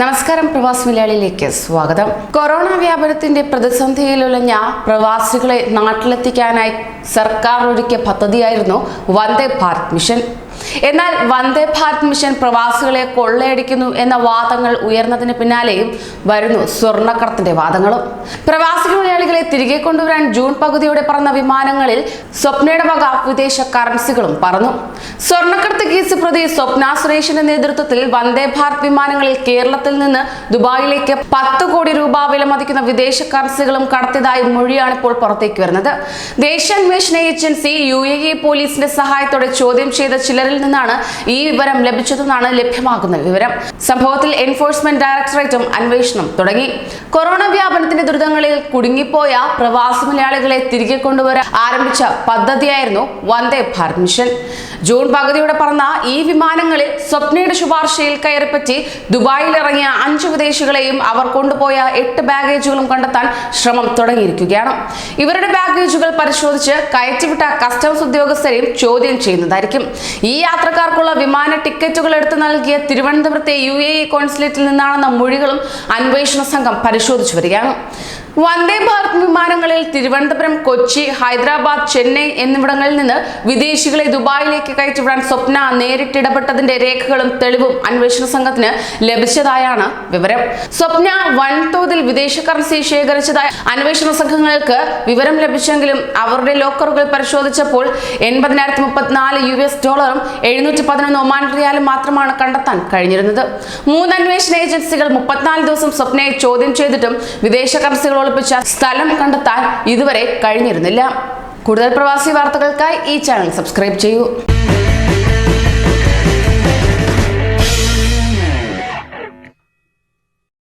നമസ്കാരം പ്രവാസി മലയാളിയിലേക്ക് സ്വാഗതം. കൊറോണ വ്യാപനത്തിന്റെ പ്രതിസന്ധിയിലുലഞ്ഞ പ്രവാസികളെ നാട്ടിലെത്തിക്കാനായി സർക്കാർ ഒരുക്കിയ പദ്ധതിയായിരുന്നു വന്ദേ ഭാരത് മിഷൻ. എന്നാൽ വന്ദേ ഭാരത് മിഷൻ പ്രവാസികളെ കൊള്ളയടിക്കുന്നു എന്ന വാദങ്ങൾ ഉയർന്നതിന് പിന്നാലെയും വരുന്നു സ്വർണക്കടത്തിന്റെ വാദങ്ങളും. പ്രവാസി മലയാളികളെ തിരികെ കൊണ്ടുവരാൻ ജൂൺ പകുതിയോടെ പറന്ന വിമാനങ്ങളിൽ സ്വപ്നയുടെ വക വിദേശ കറൻസികളും പറന്നു. സ്വർണക്കടത്ത് കേസ് പ്രതി സ്വപ്ന സുരേഷിന്റെ നേതൃത്വത്തിൽ വന്ദേ ഭാരത് വിമാനങ്ങളിൽ കേരളത്തിൽ നിന്ന് ദുബായിലേക്ക് പത്ത് കോടി രൂപ വിലമതിക്കുന്ന വിദേശ കറൻസികളും കടത്തിയതായി മൊഴിയാണ് ഇപ്പോൾ പുറത്തേക്ക് വരുന്നത്. ദേശീയ അന്വേഷണ ഏജൻസി യു എ പോലീസിന്റെ സഹായത്തോടെ ചോദ്യം ചെയ്ത ചിലരിൽ നിന്നാണ് ഈ വിവരം ലഭിച്ചതെന്നാണ് ലഭ്യമാകുന്ന വിവരം. സംഭവത്തിൽ എൻഫോഴ്സ്മെന്റ് ഡയറക്ടറേറ്റും അന്വേഷണം തുടങ്ങി. കൊറോണ വ്യാപനത്തിന്റെ ദുരിതങ്ങളിൽ കുടുങ്ങിപ്പോയ പ്രവാസി മലയാളികളെ തിരികെ കൊണ്ടുവരാൻ ആരംഭിച്ച പദ്ധതിയായിരുന്നു വന്ദേ ഭാരത് മിഷൻ. ജൂൺ പകുതിയോടെ പറന്ന ഈ വിമാനങ്ങളിൽ സ്വപ്നയുടെ ശുപാർശയിൽ കയറിപ്പറ്റി ദുബായിൽ ഇറങ്ങിയ അഞ്ച് വിദേശികളെയും അവർ കൊണ്ടുപോയ എട്ട് ബാഗേജുകളും കണ്ടെത്താൻ ശ്രമം തുടങ്ങിയിരിക്കുകയാണ്. ഇവരുടെ ബാഗേജുകൾ പരിശോധിച്ച് കയറ്റിവിട്ട കസ്റ്റംസ് ഉദ്യോഗസ്ഥരെയും ചോദ്യം ചെയ്യുന്നതായിരിക്കും. ഈ യാത്രക്കാർക്കുള്ള വിമാന ടിക്കറ്റുകൾ എടുത്തു നൽകിയ തിരുവനന്തപുരത്തെ യു എ കോൺസുലേറ്റിൽ നിന്നാണെന്ന മൊഴികളും അന്വേഷണ സംഘം പരിശോധിച്ചു വരികയാണ്. വന്ദേ ഭാരത് വിമാനങ്ങളിൽ തിരുവനന്തപുരം കൊച്ചി ഹൈദരാബാദ് ചെന്നൈ എന്നിവിടങ്ങളിൽ നിന്ന് വിദേശികളെ ദുബായിലേക്ക് കയറ്റിവിടാൻ സ്വപ്ന നേരിട്ടിടപെട്ടതിന്റെ രേഖകളും തെളിവും അന്വേഷണ സംഘത്തിന് ലഭിച്ചതായാണ് വിവരം. സ്വപ്ന വൻതോതിൽ വിദേശ കറൻസി ശേഖരിച്ചതായി അന്വേഷണ സംഘങ്ങൾക്ക് വിവരം ലഭിച്ചെങ്കിലും അവരുടെ ലോക്കറുകൾ പരിശോധിച്ചപ്പോൾ എൺപതിനായിരത്തി മുപ്പത്തിനാല് യു എസ് ഡോളറും എഴുന്നൂറ്റി പതിനൊന്ന് ഒമാൻ റിയാലും മാത്രമാണ് കണ്ടെത്താൻ കഴിഞ്ഞിരുന്നത്. മൂന്ന് അന്വേഷണ ഏജൻസികൾ മുപ്പത്തിനാല് ദിവസം സ്വപ്നയെ ചോദ്യം ചെയ്തിട്ടും വിദേശ കറൻസികൾ ഒളിപ്പിച്ച സ്ഥലം കണ്ടെത്താൻ ഇതുവരെ കഴിഞ്ഞിരുന്നില്ല. കൂടുതൽ പ്രവാസി വാർത്തകൾക്കായി ഈ ചാനൽ സബ്സ്ക്രൈബ് ചെയ്യൂ.